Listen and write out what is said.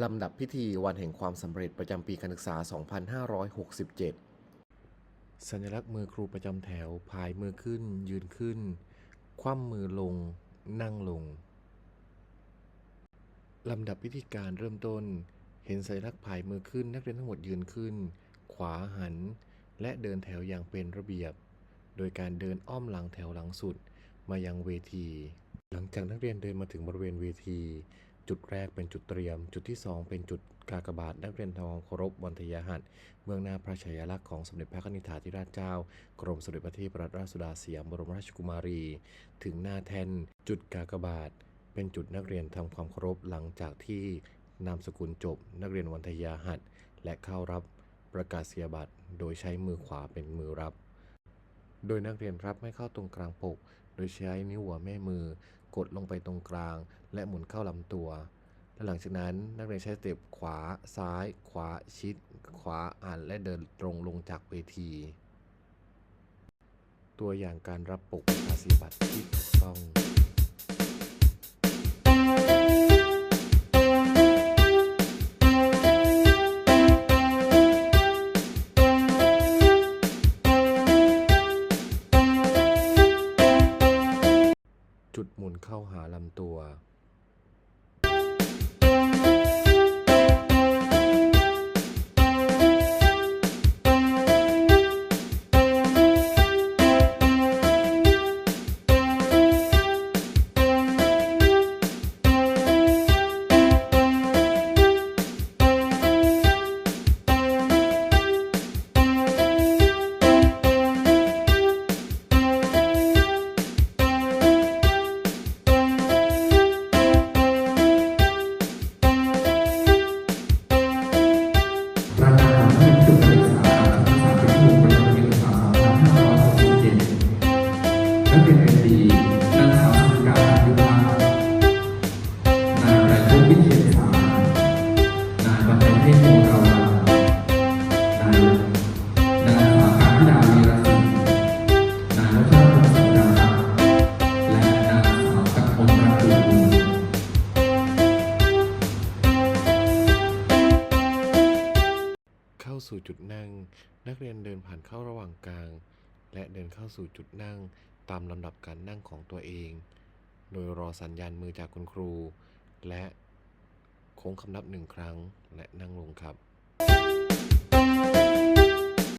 ลำดับพิธีวันแห่งความสำเร็จประจำปีการศึกษา 2567 สัญลักษณ์มือครูประจำแถวพายมือขึ้น ยืนขึ้น คว่ำมือลง นั่งลง ลำดับพิธีการเริ่มต้น เห็นสัญลักษณ์พายมือขึ้น นักเรียนทั้งหมดยืนขึ้น ขวาหัน และเดินแถวอย่างเป็นระเบียบ โดยการเดินอ้อมหลังแถวหลังสุดมายังเวที หลังจากนักเรียนเดินมาถึงบริเวณเวที จุดแรกเป็นจุดเตรียม จุดที่ 2 เป็นจุดกากบาทนักเรียนทองเคารพวันทยหัตเบื้องหน้าพระฉายาลักษณ์ของสมเด็จพระนิธิาธิราชเจ้า กรมสมเด็จพระเทพรัตนราชสุดาสยามบรมราชกุมารี ถึงหน้าแท่นจุดกากบาท เป็นจุดนักเรียนทำความเคารพหลังจากที่นามสกุลจบ นักเรียนวันทยาหัตและเข้ารับประกาศนียบัตรโดยใช้มือขวาเป็นมือรับ โดยนักเรียนรับไม่เข้าตรงกลางปก โดยใช้นิ้วหัวแม่มือ กดลงไปตรงกลาง และหมุนเข้าลำตัว และหลังจากนั้นนักเรียนใช้สเต็ปขวา ซ้าย ขวา ชิด ขวาอ่านและเดินตรงลงจากเวที ตัวอย่างการรับปกประกาศนีบัตรที่ถูกต้อง จุดหมุนเข้าหาลำตัว สู่จุดนั่ง นักเรียนเดินผ่านเข้าระหว่างกลาง และเดินเข้าสู่จุดนั่งตามลำดับการนั่งของตัวเอง โดยรอสัญญาณมือจากคุณครู และโค้งคำนับหนึ่งครั้งและนั่งลงครับ